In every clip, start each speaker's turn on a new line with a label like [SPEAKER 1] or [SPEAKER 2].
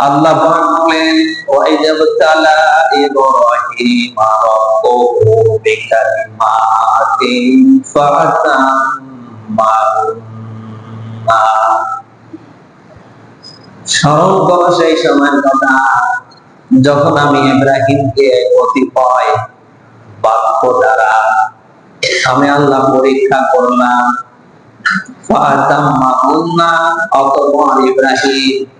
[SPEAKER 1] আল্লাহ পাক বলেন ওয়াইদাবতালা ইব্রাহিম রাব্বুহু বিকালিমাতিন করো সেই সময়ের কথা। যখন আমি ইব্রাহিমকে কতিপয় বাক্য দ্বারা আমি আল্লাহ পরীক্ষা করলাম অতঃপর ইব্রাহিম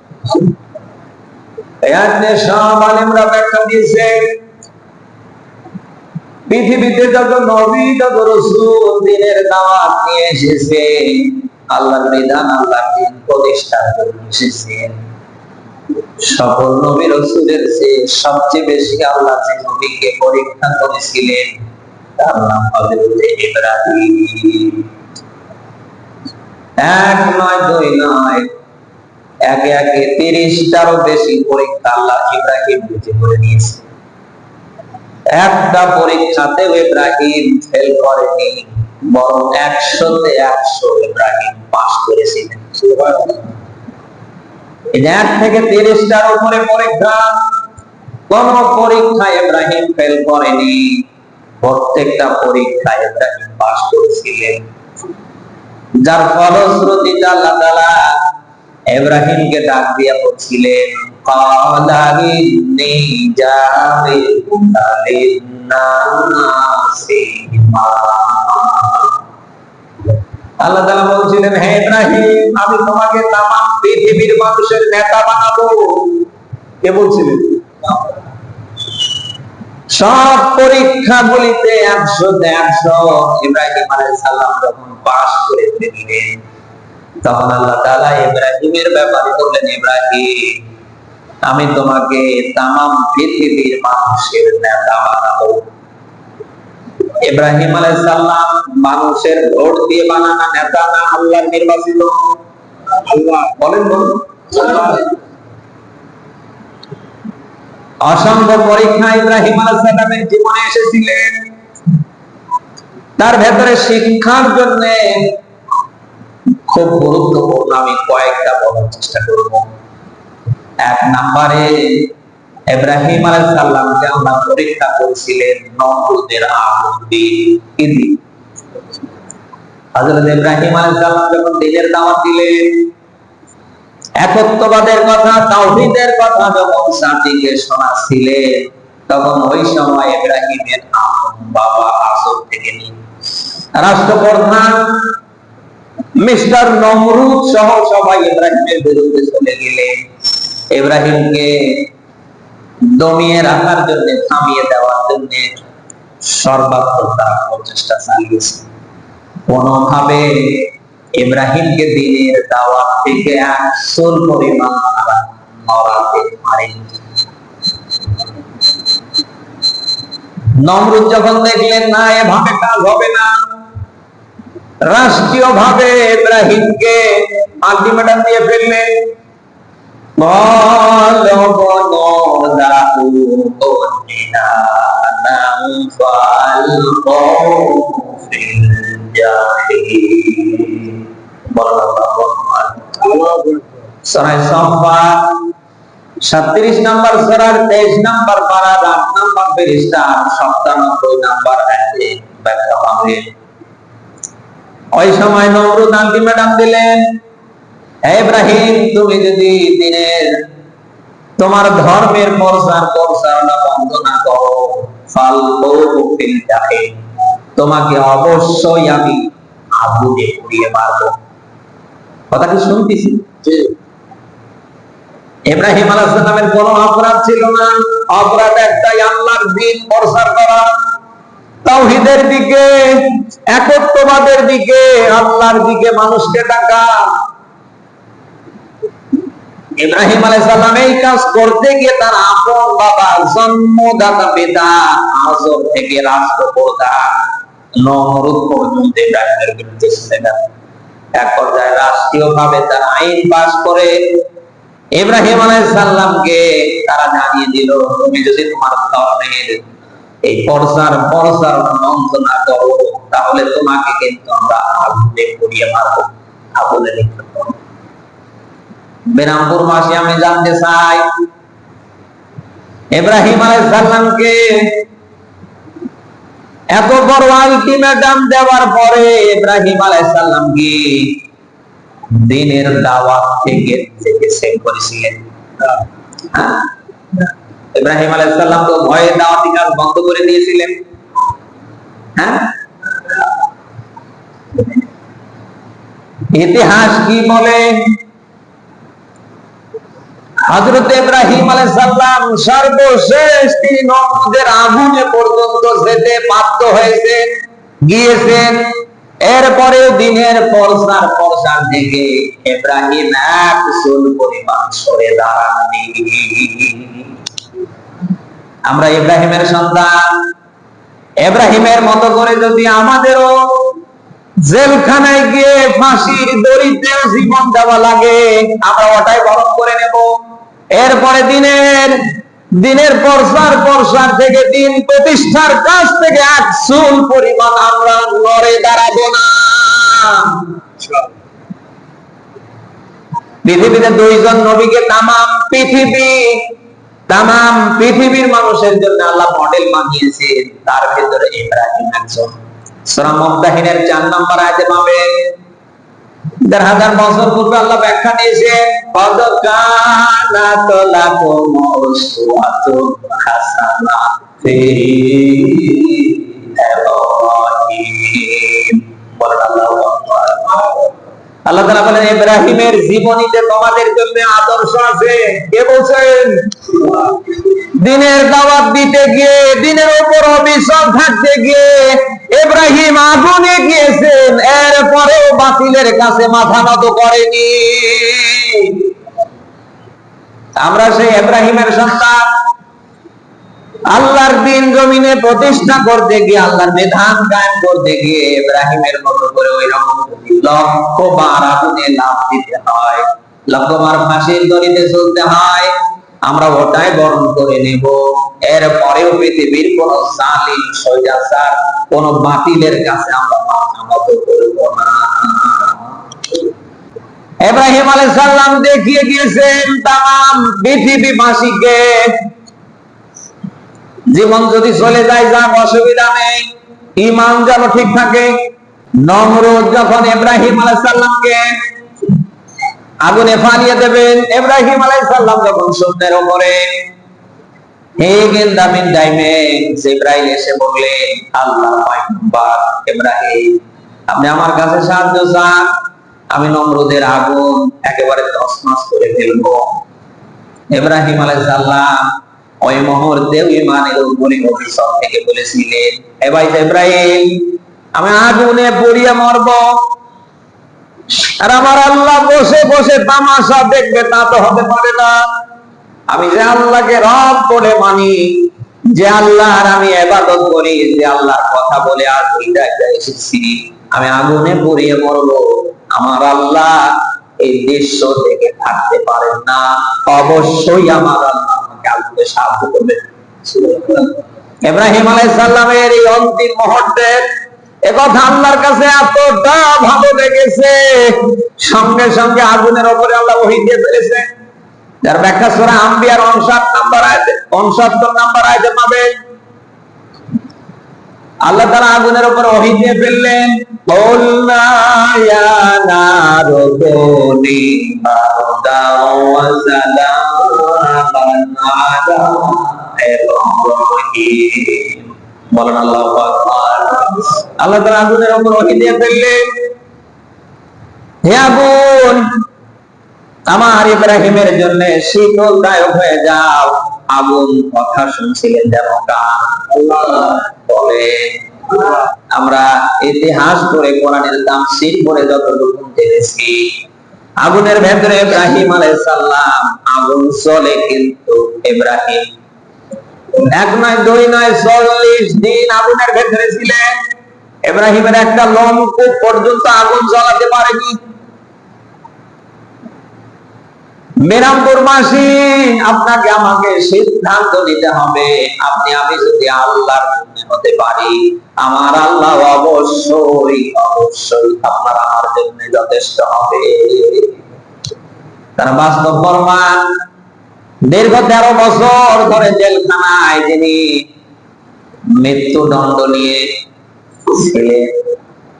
[SPEAKER 1] সবচেয়ে বেশি আল্লাহ যে নবীকে পরীক্ষা করেছিলেন তার নাম ইব্রাহিম। এক নয় দুই নয় একে একে তিরিশটারও বেশি পরীক্ষা আল্লাহ ইব্রাহিম বুঝে করে নিয়েছে একটা পরীক্ষাতেও ইব্রাহিম ফেল করেনি, বরং একশোতে একশো ইব্রাহিম পাশ করেছিলেন। এক থেকে তিরিশটার উপরে পরীক্ষা, কোন পরীক্ষা ইব্রাহিম ফেল করেনি, প্রত্যেকটা পরীক্ষা ইব্রাহিম পাশ করেছিলেন। যার ফলশ্রুতিতে আল্লাহ ইব্রাহিমকে ডাক দিয়ে বলছিলেন। আল্লাহ মানুষের কে বলছিলেন সব পরীক্ষাগুলিতে একশোতে একশো ইব্রাহিম আলাইহিস সালাম যখন পাশ করে দিলেন তখন আল্লাহ তাআলা ইব্রাহিমের ব্যাপারে বললেন, ইব্রাহিম, আমি তোমাকে তামাম পৃথিবীর মানুষের নেতা বানাবো। ইব্রাহিম আলাইহিস সালাম মানুষের ভোট দিয়ে বানানো নেতা না, আল্লাহর নির্বাচিত। আল্লাহ বলেন অসংখ্য পরীক্ষা ইব্রাহিম আলাইহিস সালামের জীবনে এসেছিলেন তার ভেতরে শিক্ষার জন্য খুব গুরুত্বপূর্ণ আমি কয়েকটা বলার চেষ্টা করব। এক নম্বরে, ইব্রাহিম আলাইহিস সালামকে আল্লাহ পরীক্ষা করেছিলেন নমরুদের আগুন দিয়ে হযরত ইব্রাহিম আলাইহিস সালাম যখন দিনের দাওয়াত দিলেন, একত্ববাদের কথা, তাওহীদের কথা যখন সাথীকে শোনাচ্ছিলেন, তখন ওই সময় ইব্রাহিমের আম্মু বাবা আসর থেকে নিয়ে রাষ্ট্রপ্রধান মিস্টার নমরুদ সহ সবাই ইব্রাহিমের বিরুদ্ধে চলে গেলেন ইব্রাহিমকে দমিয়ে রাখার জন্য, থামিয়ে দেওয়ার জন্য সর্বাত্মক তারা প্রচেষ্টা চালিয়েছে। কোনোভাবে ইব্রাহিমকে দিনের দাওয়াত থেকে একশোর পরিমাণ তারা পারেনি। নমরুদ যখন দেখলেন, না, এভাবে কাজ হবে না। রাষ্ট্রীয়ভাবে ইব্রাহিমকে আলটিমেটাম দিয়ে ফেললেন সাতত্রিশ নম্বর সরার তেইশ নম্বর পারা আট নম্বর ফেরিস্তা সপ্তাহ নম্বর ব্যাখ্যা পাবেন ওই সময় নমরুদ আলটিমেটাম দিলেন হে ইব্রাহিম তুমি যদি দিনের তোমার ধর্মের প্রচার প্রচারণা বন্ধ না করো ফাল ফিল জাহিম তোমাকে অবশ্যই আমি আগুনে পুড়িয়ে মারবো। কথা কি শুনতেছি? ইব্রাহিম আলাইহিস সালামের কোন অপরাধ ছিল না। অপরাধ একটাই আল্লাহর দিন প্রচার করা। তাওহীদের দিকে, একত্ববাদের দিকে, আল্লাহর দিকে মানুষকে ডাকা। ইব্রাহিম আলাইহিস সালাম এই কাজ করতে গিয়ে তার আপন বাবা, জন্মদাতা পিতা আজর থেকে রাষ্ট্রপ্রধান নমরুদ পর্যন্ত ইব্রাহিমের বিরুদ্ধে স্লোগান এক পর্যায়ে রাষ্ট্রীয় ভাবে তার আইন পাশ করে ইব্রাহিম আলাইহিস সালামকে তারা জানিয়ে দিল, তুমি যদি তোমার ধর্মের এই পরসার পরসার অংশ না করো, তাহলে তোমাকে কিন্তু আমরা আগুনে পুড়িয়ে মারবো, আগুনে নিক্ষেপ করব বেরামপুর মাসে আমি জানতে চাই, ইব্রাহিম আলাইসাল্লামকে এত বড় আলটিমেটাম দেওয়ার পরে ইব্রাহিম আলাইসাল্লাম কি দিনের দাওয়াত থেকে থেকে সেভ করেছিলেন হ্যাঁ? ইব্রাহিম আলাইসাল্লাম তো ভয়ে দাওয়াতি কাজ বন্ধ করে দিয়েছিলেন। হ্যাঁ? ইতিহাস কি বলে? হজরত ইব্রাহিম আলাইসাল্লাম সর্বশেষ তিনি নমরুদের আগুনে পর্যন্ত যেতে বাধ্য হয়েছেন গিয়েছেন। এরপরে দিনের পরসার পরসার থেকে ইব্রাহিম এক চুল পরিমাণ সরে দাঁড়াননি। আমরা ইব্রাহিমের সন্তান। ইব্রাহিমের মতো করে যদি আমাদেরও জেলখানায় গিয়ে ফাঁসির দড়িতে জীবন দেওয়া লাগে, আমরা ওটাই বরণ করে নেব। এরপরে দিনের দিনের পরসার পরসার থেকে দিন প্রতিষ্ঠার কাছ থেকে এক চুল পরিমাণ আমরা নড়ে দাঁড়াবো না। পৃথিবীতে দুইজন নবীকে তামাম পৃথিবী তামাম পৃথিবীর মানুষের জন্য আল্লাহ মডেল বানিয়েছেন। তার ভিতরে ইব্রাহিম একজন। সূরা মুমতাহিনের 4 নম্বর আয়াতে পাবে। দেড় হাজার বছর পূর্বে আল্লাহ ব্যাখ্যা দিয়েছেন কদ কানাত লাকুম উসওয়াতুন হাসানা ফি ইব্রাহিম বলেন আকবার। আল্লাহ তাআলা বলেন, ইব্রাহিমের জীবনীতে তোমাদের জন্য আদর্শ আছে। কে বলছেন? দিনের দাওয়াত দিতে গিয়ে, দিনের উপর অবিশ্বাস থাকতে গিয়ে ইব্রাহিম আগুনে গিয়েছেন, এরপরেও বাতিলের কাছে মাথা নত করেনি। আমরা সেই ইব্রাহিমের সন্তান আল্লাহর দিন জমিনে প্রতিষ্ঠা করতে গিয়ে, আল্লাহর বিধান কায়েম করতে গিয়ে ইব্রাহিমের মতো করে ওই রকম লক্ষ বার আগুনে লাভ দিতে হয়, লক্ষ বার ফাঁসির দড়িতে চলতে হয়। আমরা ওটাই বরণ করে নেব। এর পরেও পৃথিবীর কোন জালিম সৈজাচার কোন বাতিলের কাছে আমরা মাথা নত করব না। ইব্রাহিম আলাইহিস সালাম দেখিয়ে গিয়েছেন তাম পৃথিবীবাসীকে জীবন যদি চলে যায় যাক অসুবিধা নেই ইমান যেন ঠিক থাকে, নমরুদ যখন ইব্রাহিম আলাইসাল্লামকে আগুনে ফালিয়ে দেবেন, ইব্রাহিম আলাইসাল্লাম যখন সন্ধ্যের উপরে আল্লাহ পাইগম্বর ইব্রাহিম, আপনি আমার কাছে সাহায্য চান, আমি নমরুদের আগুন একেবারে তছনছ করে ফেলব। ইব্রাহিম আলাইসাল্লাম ওই মুহূর্তে ইমানের উপরে অভিশাপ থেকে বলেছিলেন এ ভাই ইব্রাহিম, আমি আগুনে পড়িয়ে মরব। আর আমার আল্লাহ বসে বসে তামাশা দেখবে, তা তো হতে পারে না। আমি যে আল্লাহকে রব বলে মানি, যে আল্লাহর আমি এবাদত করি, যে আল্লাহর কথা বলে হৃদয় এসেছি, আমি আগুনে পড়িয়ে মরব। আমার আল্লাহ এই দৃশ্য থেকে থাকতে পারেন না। অবশ্যই আমার আল্লাহ সাহায্য করবে। এই অন্তিম একথা আল্লাহর কাছে এতটা ভালো সঙ্গে সঙ্গে আগুনের উপরে আল্লাহ ওহী দিয়ে যার ব্যাখ্যা আম্বিয়ার 59 নাম্বার আয়াতে 69 নাম্বার পাবে। আল্লাহ আগুনের উপর ওহী দিয়ে ফেললেন। বলনা আমার ইব্রাহিমের জন্য শীতলদায়ক হয়ে যাও। আগুন কথা শুনছিলেন যেন বলে, আমরা ইতিহাস পড়ে, কোরআনের দাম তামসির পড়ে যতটুকু জেনেছি। আগুনের ভেতরে ইব্রাহিম আলাইসাল্লাম আগুন চলে কিন্তু ইব্রাহিম। এক নয়, দুই নয়, চল্লিশ দিন আগুনের ভেতরে ছিলেন। ইব্রাহিমের একটা লম্ব পর্যন্ত আগুন জ্বালাতে পারেনি। মেরামপুরবাসী আপনাকে আমাকে সিদ্ধান্ত নিতে হবে। আপনি, আমি যদি আল্লাহর জন্য হতে পারি, আমার আল্লাহ অবশ্যই অবশ্যই আপনার আমার জন্য যথেষ্ট হবে। তারা বাস্তব প্রমাণ, দীর্ঘ তেরো বছর ধরে জেলখানায় যিনি মৃত্যুদণ্ড নিয়ে ছিলেন,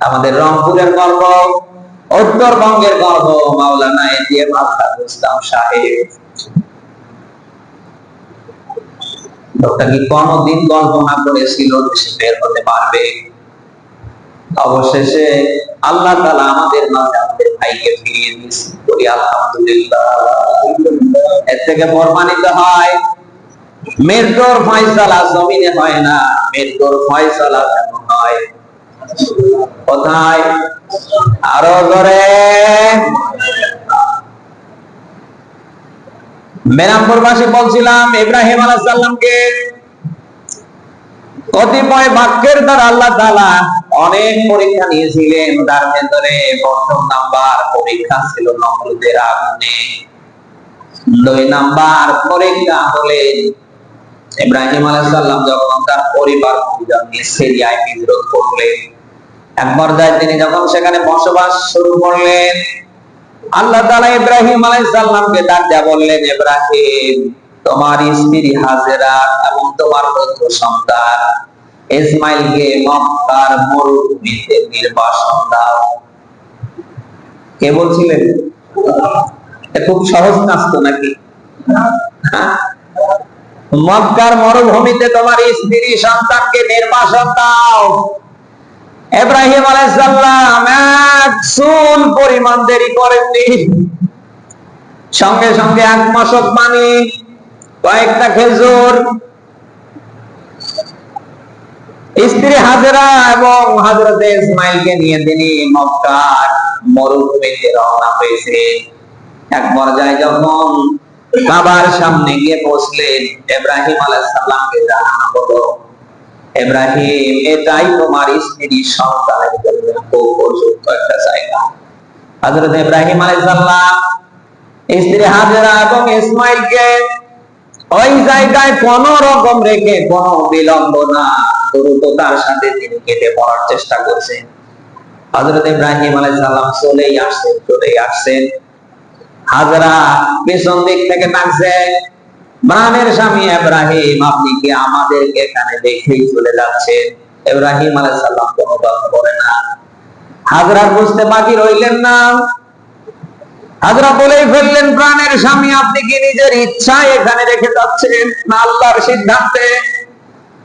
[SPEAKER 1] আমাদের রংপুরের গর্ব উত্তরবঙ্গের গর্ব মাওলানা এটিএম আফতার ইসলাম সাহেব। লোকটা কি কোনদিন কল্পনা করেছিল দেশে বের হতে পারবে? অবশেষে আল্লাহ তালা আমাদের মাঝে আমাদের ভাইকে ফিরিয়ে দিয়েছে করি আলহামদুলিল্লাহ। এর থেকে প্রমাণিত হয় মৃত্যুর ফয়সালা জমিনে হয় না মৃত্যুর ফয়সালা কেমন হয় কোথায় আরও করে। মেরামপুরবাসী বলছিলাম, ইব্রাহিম কতিপয় বাক্যের দ্বারা আল্লাহ তাআলা অনেক পরীক্ষা নিয়েছিলেন তার ভেতরে প্রথম নাম্বার পরীক্ষা ছিল নমরুদের আগুনে। দুই নাম্বার পরীক্ষা হলেন ইব্রাহিম আলাইসাল্লাম যখন তার পরিবার পরিজন নিয়ে সিরিয়ায় বিদ্রোহ করলেন, এক পর্যায়ে তিনি যখন সেখানে বসবাস শুরু করলেন, আল্লাহ তাআলা ইব্রাহিম আলাইসাল্লামকে ডাক দেয়া বললেন, ইব্রাহিম, তোমার স্ত্রী হাজেরা এবং তোমার পুত্র সন্তান, ইসমাইলকে মক্কার মরুভূমিতে নির্বাসন দাও। কে বলছিলেন? খুব সহজ কাজ তো নাকি? হ্যাঁ? মক্কার মরুভূমিতে তোমার স্ত্রী সন্তানকে নির্বাসন দাও। এব্রাহিম আলাইসাল্লাম এক চুল পরিমাণ দেরি করেননি। সঙ্গে সঙ্গে এক মাসক পানি, কয়েকটা খেজুর, স্ত্রী হাজরা এবং হাজরতে ইসমাইলকে নিয়ে তিনি মক্কার মরুভূমিতে রওনা হয়েছে এক পর্যায়ে যখন কাবার সামনে গিয়ে বসলেন ইব্রাহিম আলাইহিস সালামকে জানানো হলো, ইব্রাহিম, এটাই তোমার স্ত্রী সন্তানের জন্য খুব উপযুক্ত একটা জায়গা। হযরত ইব্রাহিম আলাইহিস স্ত্রী এবং ইসমাইলকে ওই জায়গায় কোন রকম রেখে কোন বিলম্ব না দ্রুততার সাথে তিনি কেটে পড়ার চেষ্টা করছেন। হযরত ইব্রাহিম আলাইহিস চলেই আসছেন চলেই আসছেন। হাজরা পেছন দিক থেকে ডাকছে প্রাণের স্বামী ইব্রাহিম, আপনি কি আমাদেরকে এখানে দেখেই চলে যাচ্ছেন? ইব্রাহিম আলাইহিস সালাম কোনো কথা বলে না। হাজরা বুঝতে বাকি রইলেন না। হাজরা বলেই ফেললেন, প্রাণের স্বামী, আপনি কি নিজের ইচ্ছায় এখানে রেখে যাচ্ছেন না আল্লাহর সিদ্ধান্তে?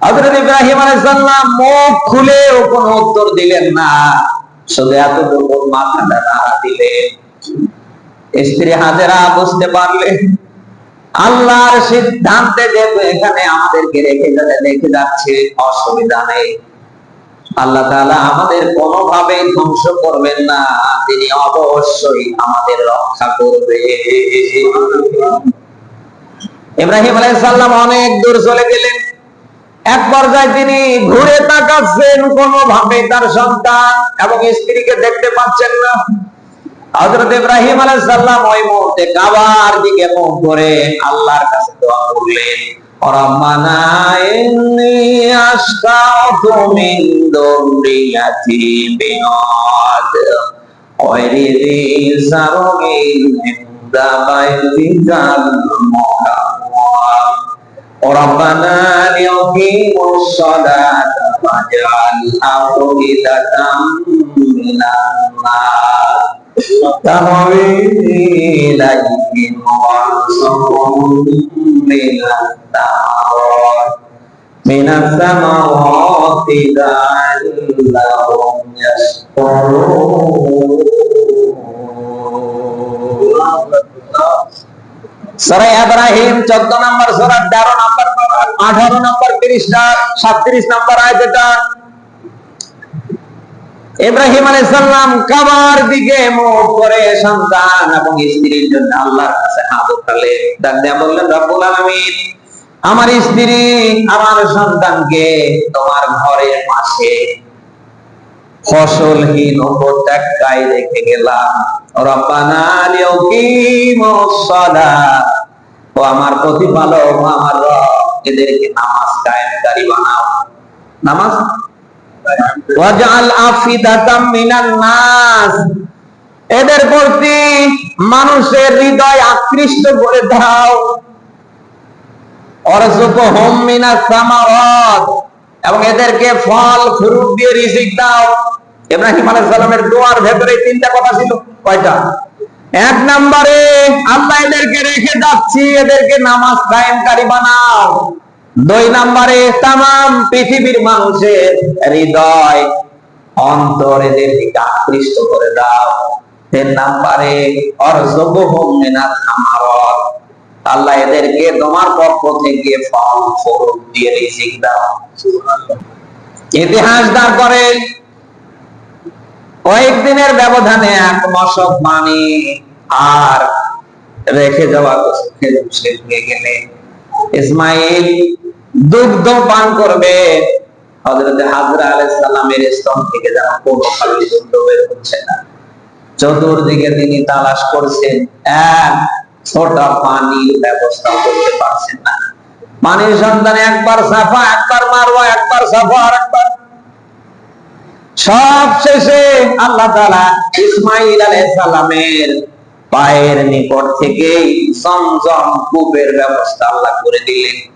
[SPEAKER 1] হযরত ইব্রাহিম আলাইহিস সালাম মুখ খুলেও কোনো উত্তর দিলেন না। শুধু এতটুকু মাথাটা নাড়া দিলেন। স্ত্রী হাজেরা বুঝতে পারলেন আল্লাহর সিদ্ধান্তে যেহেতু এখানে আমাদেরকে রেখে যাচ্ছে রেখে যাচ্ছে, অসুবিধা নেই। আল্লাহ তাআলা আমাদের কোনোভাবেই ধ্বংস করবেন না, তিনি অবশ্যই আমাদের রক্ষা করবে। ইব্রাহিম আলাইহিস সালাম অনেক দূর চলে গেলেন। এক পর্যায়ে তিনি ঘুরে তাকাচ্ছেন কোনোভাবে তার সন্তান এবং স্ত্রীকে দেখতে পাচ্ছেন না। হযরত ইব্রাহিম আলাইহিস ওই মুহূর্তে কাবার দিকে মুখ করে আল্লাহর কাছে দোয়া করলেন রব্বানা ইন্নী আশকাউতু মিন দুরিয়াতি বিনাদ, ওয়াইরি জারুগিন দাবাইতিকাল মুহাম্মাদ রব্বানা লিউকিমুস আফিদাতাম মিনান تهوي إليهم وارزقهم من الثمرات من الثمرات لعلهم يشكرون সরাই ইব্রাহিম চোদ্দ নম্বর সরার তেরো নম্বর আঠারো নম্বর তিরিশটা সাতত্রিশ নম্বর আয় যেটা ইব্রাহিম আলাইসাল্লাম কাবার দিকে মুখ করে সন্তান এবং স্ত্রীর জন্য আল্লাহর কাছে হাত উঠালে। ডাক দেয়া বললেন, রব্বুল আলামিন, আমার স্ত্রী আমার সন্তানকে তোমার ঘরের পাশে ফসলহীন উপত্যকায় রেখে গেলাম। রব্বানা ও আমার প্রতিপালক আমার রব, এদেরকে নামাজ কায়েমকারী বানাও। নামাজ ওয়াজআল আফিদাতাম মিনান নাস। এদের প্রতি মানুষের হৃদয় আকৃষ্ট করে দাও। এবং এদেরকে ফল, ফ্রুট দিয়ে রিজিক দাও। ইব্রাহিম আলাইহিস সালামের দোয়ার ভেতরে তিনটা কথা ছিল। কয়টা? এক নম্বরে, আল্লাহ এদেরকে রেখে যাচ্ছি, এদেরকে নামাজ কায়েমকারী বানাও। দুই নম্বরে তাম পৃথিবীর মানুষের হৃদয় অন্তর দিকে আকৃষ্ট করে দাও, তিন নম্বরে আল্লাহ এদেরকে তোমার পক্ষ থেকে ফল ফরুট দিয়ে রিজিক দাও। ইতিহাস দাঁড় করে। কয়েকদিনের ব্যবধানে এক মশক পানি আর রেখে যাওয়া হয়ে গেলে। ইসমাইল দুগ্ধ পান করবে। হজরত হাজরা আলাইহিস সালামের স্তন থেকে যেন কোনো খালি দুগ্ধ বের হচ্ছে না। চতুর্দিকে তিনি তালাশ করছেন, এক ছোটা পানির ব্যবস্থা করতে পারছেন না। পানির সন্তানে একবার সাফা, একবার মারওয়া, একবার সাফা আর একবার। সব শেষে আল্লাহ তাআলা ইসমাইল আলাইহিস সালামের পায়ের নিকট থেকেই জমজম কূপের ব্যবস্থা আল্লাহ করে দিলেন।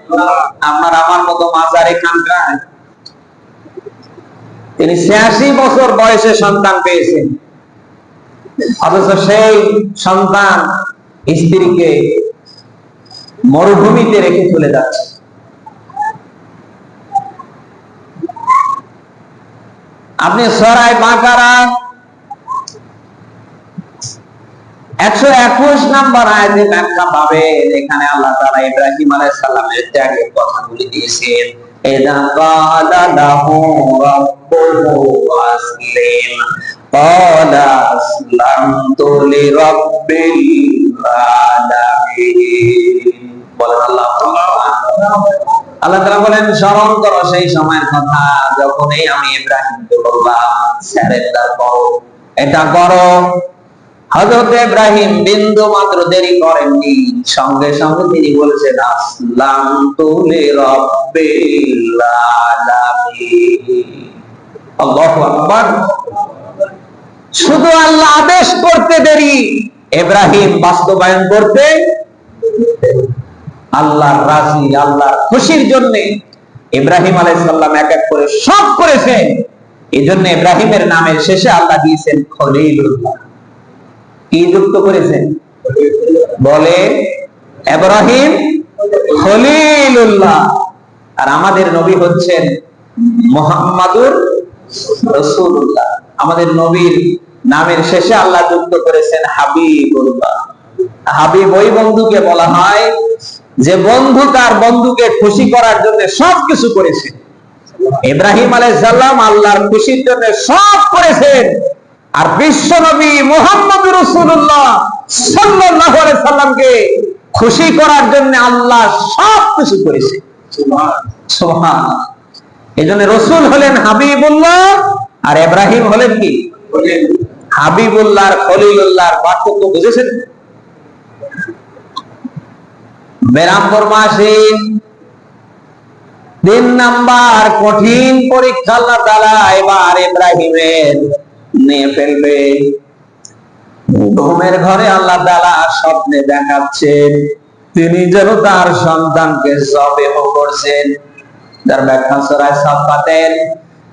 [SPEAKER 1] আমার আমার মতো মাজারে খানকায়। তিনি ছিয়াশি বছর বয়সে সন্তান পেয়েছেন। অথচ সেই সন্তান স্ত্রীকে মরুভূমিতে রেখে চলে যাচ্ছে। আপনি সরাই বাঁকারা একশো একুশ ব্যাখ্যা এখানে আল্লাহ তাআলা ইব্রাহিম আলাইহিস সালামের ত্যাগের দিয়েছেন। রাব্বুহু আসলিম আলামিন। বলেন আল্লাহ আল্লাহ তাআলা বলেন, স্মরণ করো সেই সময়ের কথা যখন এই আমি ইব্রাহিমকে বললাম স্যারেন্ডার করো, এটা করো। হযরত ইব্রাহিম বিন্দু মাত্র দেরি করেননি। সঙ্গে সঙ্গে তিনি বলেছেন আসলাম তুলি শুধু আল্লাহ আদেশ করতে দেরি, ইব্রাহিম বাস্তবায়ন করতে আল্লাহর রাজি, আল্লাহর খুশির জন্য ইব্রাহিম আলাইহিস সালাম এক এক করে সব করেছেন। এই জন্য ইব্রাহিমের নামের শেষে আল্লাহ দিয়েছেন খলিলুল্লাহ। কি যুক্ত করেছেন বলে ইব্রাহিম খলিলুল্লাহ। আর আমাদের নবী হচ্ছেন মোহাম্মদুর রাসূলুল্লাহ। আমাদের নবীর নামের শেষে আল্লাহ যুক্ত করেছেন হাবিবুল্লাহ। হাবিব ওই বন্ধুকে বলা হয় যে বন্ধু তার বন্ধুকে খুশি করার জন্য সবকিছু করেছে। ইব্রাহিম আলাইহিস সালাম আল্লাহর খুশির জন্য সব করেছেন। আর বিশ্ব নবী মোহাম্মদ রসুল্লাহ আলাইহি সাল্লামকে খুশি করার জন্য আল্লাহ সব কিছু করেছে। এই জন্য রসুল হলেন হাবিবুল্লাহ আর ইব্রাহিম হলেন কি? হাবিবুল্লাহ খলিলুল্লাহর পার্থক্য বুঝেছেন। বেরাম্বর মাসে তিন নাম্বার কঠিন পরীক্ষা আল্লাহ এবার ইব্রাহিমের নিয়ে ফেলবে। ঘুমের ঘরে আল্লাহ তাআলা স্বপ্নে দেখাচ্ছেন, তিনি যেন তার সন্তানকে জবেহ করছেন। যার ব্যাখ্যা সরায় সাফাতের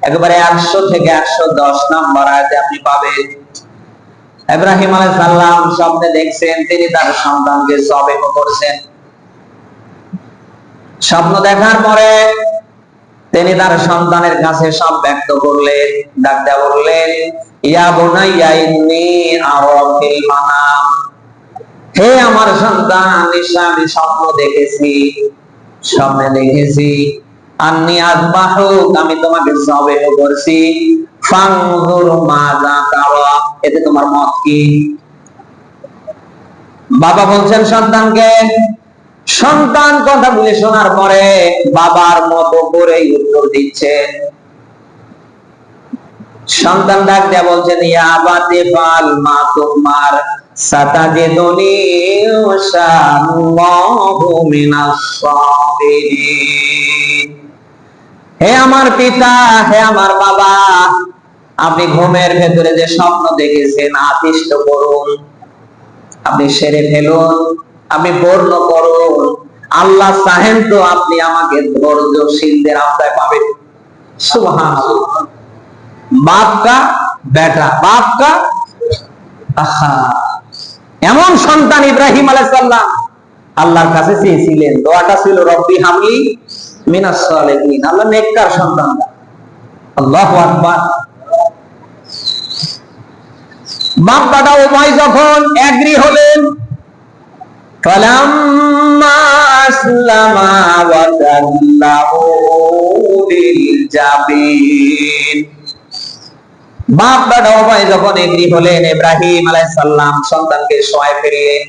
[SPEAKER 1] একেবারে একশো থেকে একশো দশ নাম্বার আয়াতে আপনি পাবেন। ইব্রাহিম আলাইহিস সালাম স্বপ্নে দেখছেন, তিনি তার সন্তানকে জবেহ করছেন। স্বপ্ন দেখার পরে তিনি তার সন্তানের কাছে সব ব্যক্ত করলেন। ডাক্তার বললেন, ইয়া বুনাইয়া মানাম। হে আমার সন্তান, নিশ্চয় আমি স্বপ্ন দেখেছি, স্বপ্নে দেখেছি। আন্নি আজবাহুক আমি তোমাকে জবেহ করছি। তারা, এতে তোমার মত কি? বাবা বলছেন, সন্তানকে সন্তান কথা বলে শোনার পরে বাবার মতো করে উত্তর দিচ্ছে। সন্তান ডাক দেয়া বলছেন, ইয়া বাতে ফাল মা তোমার ইনশাআল্লাহু মিনাস সাবিরিন। হে আমার পিতা, হে আমার বাবা, আপনি ঘুমের ভেতরে যে স্বপ্ন দেখেছেন আদিষ্ট করুন। আপনি সেরে ফেলুন। আপনি বর্ণ করুন আল্লাহ চাহেন তো আপনি আমাকে ধৈর্যশীলদের আওতায় পাবেন। সুবহানাল্লাহ। বাপ কা বেটা, বাপ কা আহা। এমন সন্তান ইব্রাহিম আলাইহিস সালাম আল্লাহর কাছে চেয়েছিলেন। দোয়াটা ছিল, রব্বি হামলি মিনাস সালিহিন। আল্লাহ নেককার সন্তান। আল্লাহু আকবার। বাপ দাদা উভয় যখন এগ্রি হলেন فلما أسلما وتله للجبين বাপ দাদা উভয় যখন এগ্রি হলেন ইব্রাহিম আলাইহিস সালাম সন্তানকে শোয়ায় ফেললেন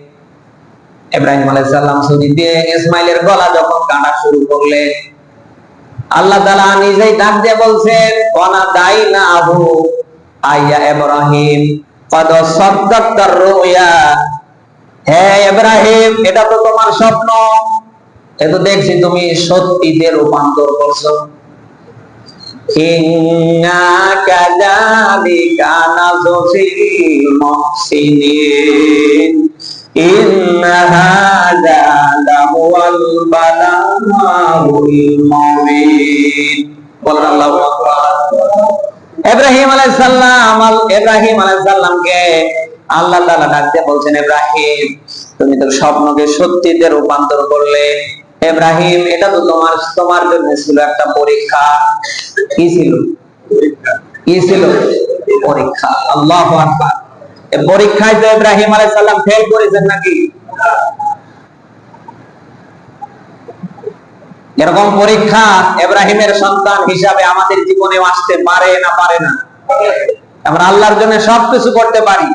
[SPEAKER 1] ইব্রাহিম আলাইহিস সালাম ছুরি দিয়ে ইসমাইলের গলা যখন কাটা শুরু করলেন আল্লাহ তাআলা নিজেই ডাক দিয়ে বলছেন ওয়ানা দাইনাহু আইয়া ইব্রাহিম কদ সাদ্দাক্তার রুয়া হে ইব্রাহিম, এটা তো তোমার স্বপ্ন। এ তো দেখছি তুমি সত্যিতে রূপান্তর করছ। হাযা ইব্রাহিম আলাইহিস সালাম ইব্রাহিম আলাইহিস সালামকে আল্লাহ তাআলা ডাকতে বলছেন, ইব্রাহিম, তুমি তো স্বপ্নকে সত্যিতে রূপান্তর করলে। ইব্রাহিম, এটা তো তোমার তোমার জন্য ছিল একটা পরীক্ষা। কি ছিল? কি ছিল? পরীক্ষা। আল্লাহু পরীক্ষায় তো ইব্রাহিম আলাইহিস সালাম ফেল করেছেন নাকি? এরকম পরীক্ষা ইব্রাহিমের সন্তান হিসাবে আমাদের জীবনেও আসতে পারে না পারে না। আমরা আল্লাহর জন্য সবকিছু করতে পারি।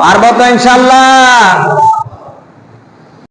[SPEAKER 1] পারব তো ইনশাল্লাহ।